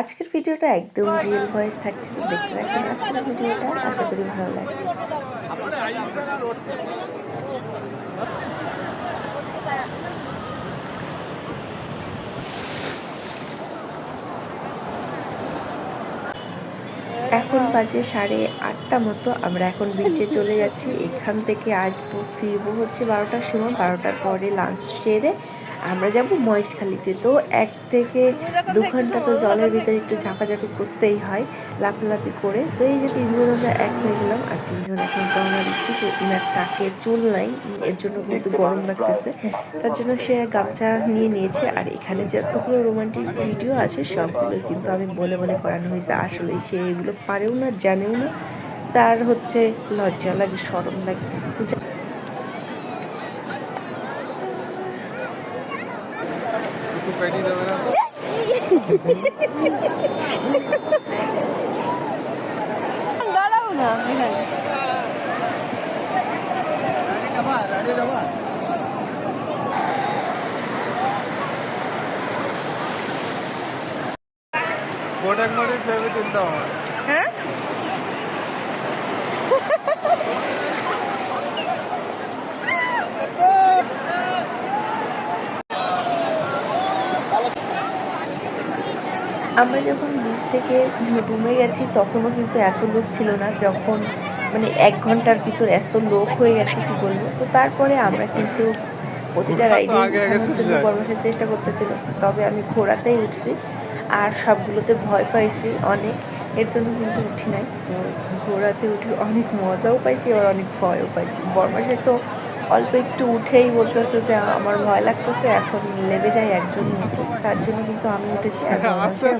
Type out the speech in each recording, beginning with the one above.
আজকের ভিডিওটা একদম রিয়েল ভয়েস থাকছে তো দেখতে থাকুন আজকের ভিডিওটা আশা করি ভালো লাগবে। এখন বাজে সাড়ে আটটা মতো আমরা এখন বিচে চলে যাচ্ছি এখান থেকে আসব ফিরবো হচ্ছে বারোটার সময় বারোটার পরে লাঞ্চ সেরে আমরা যাব মহেশখালীতে। তো এক থেকে দু ঘণ্টা তো জলের ভিতরে একটু ঝাঁপাঝাঁপি করতেই হয়, লাফালাফি করে। তো এই যে তিনজন আমরা এক হয়ে গেলাম, আর তিনজন এখন রওনা দিচ্ছি তো ইনার টাকে চুল নাই, এর জন্য কিন্তু গরম লাগতেছে। তার জন্য সে গামছা নিয়ে নিয়েছে, আর এখানে যতগুলো রোমান্টিক ভিডিও আছে, সবগুলো কিন্তু আমি বলে বলে করানো হয়েছে। আসলে সে এগুলো পারেও না, জানেও না। তার হচ্ছে লজ্জা লাগে সরম লাগে। একটু পেটি দেবে না দাঁড়াও না কোটাক ভেবে তুলতে আমার হ্যাঁ আমরা যখন বিচ থেকে রুমে গেছি তখনও কিন্তু এত লোক ছিল না। যখন মানে এক ঘণ্টার ভিতর এত লোক হয়ে গেছে কি বলব? তো তারপরে আমরা কিন্তু প্রতিটা রাইডে। বসার চেষ্টা করতেছিল। তবে আমি ঘোড়াতেই উঠছি আর সবগুলোতে ভয় পাইছি অনেক। এর জন্য কিন্তু উঠি নাই। ঘোড়াতে উঠে অনেক মজাও পাইছি আর অনেক ভয়ও পাইছি। বর্মাসে তো অল্প একটু উঠেই বলতেছে যে আমার ভয় লাগতেছে এখন লেবে যায় একজন তার জন্য কিন্তু আমি উঠেছি।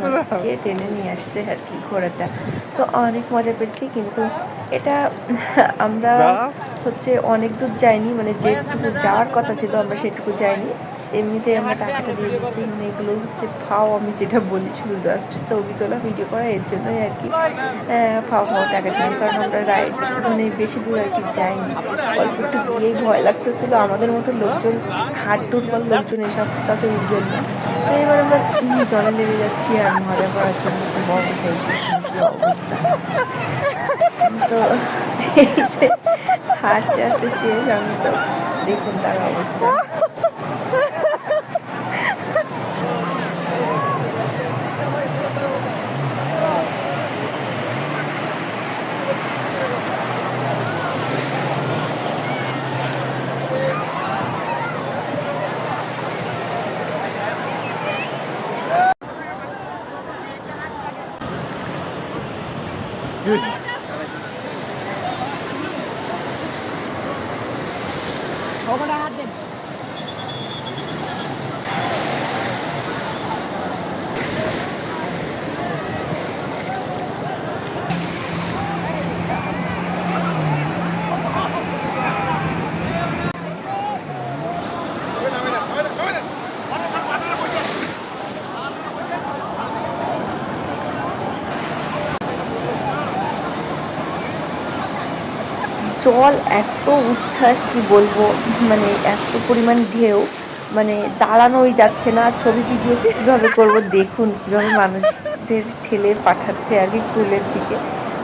আমাকে টেনে নিয়ে আসছে আর কি ঘোড়াটা। তো অনেক মজা পেয়েছি কিন্তু এটা আমরা হচ্ছে অনেক দূর যাইনি মানে যেটুকু যাওয়ার কথা ছিল আমরা সেটুকু যাইনি। এমনিতে আমরা টাকাটা দিয়ে দিচ্ছি মানে এগুলো হচ্ছে ফাও আমি যেটা বলি শুধু জাস্ট ছবি তোলা ভিডিও করা এর জন্যই আর কি। ফাও ফাও টাকা দিই কারণ আমরা রাইড মানে বেশি দূর আর কি যাইনি। অল্প একটু গিয়েই ভয় লাগতেছিল আমাদের মতো লোকজন হাট দুর্বল লোকজন এসব তাতে উঠবেন না। তো এবার আমরা জলে লেগে যাচ্ছি আর মজা করার জন্য তো বড় হয়ে গেছি অবস্থা। তো এই যে হাসতে হাসতে শেষ আমি তো দেখুন তার অবস্থা। Good. Over the head then. জল এত উচ্ছ্বাস, কি বলব মানে এত পরিমাণ ঢেউ মানে দাঁড়ানোই যাচ্ছে না। ছবি, ভিডিও কীভাবে করব? দেখুন কীভাবে মানুষদের ঠেলে পাঠাচ্ছে আর কি কুলের দিকে।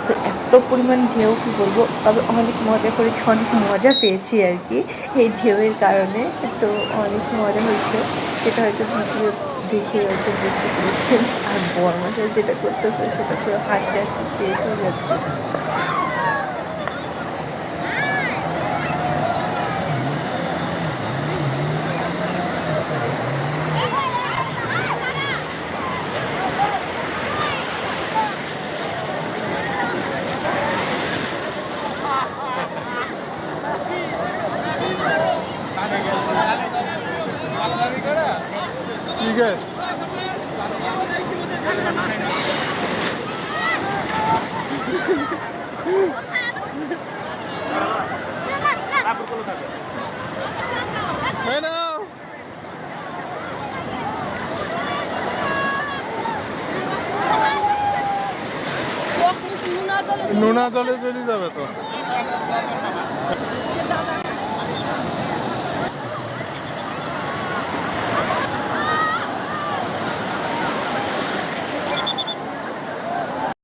তো এত পরিমাণ ঢেউ, কী বলব, তবে অনেক মজা করেছি, অনেক মজা পেয়েছি আর কি এই ঢেউয়ের কারণে। তো অনেক মজা হয়েছে। সেটা হয়তো ভিডিও দেখে হয়তো বুঝতে পেরেছেন। আর বর্মাসের যেটা করতেছে, সেটা তো হাসতে হাসতে শেষ হয়ে যাচ্ছে। এই নাও। নোনা জলে চলে যাবে তো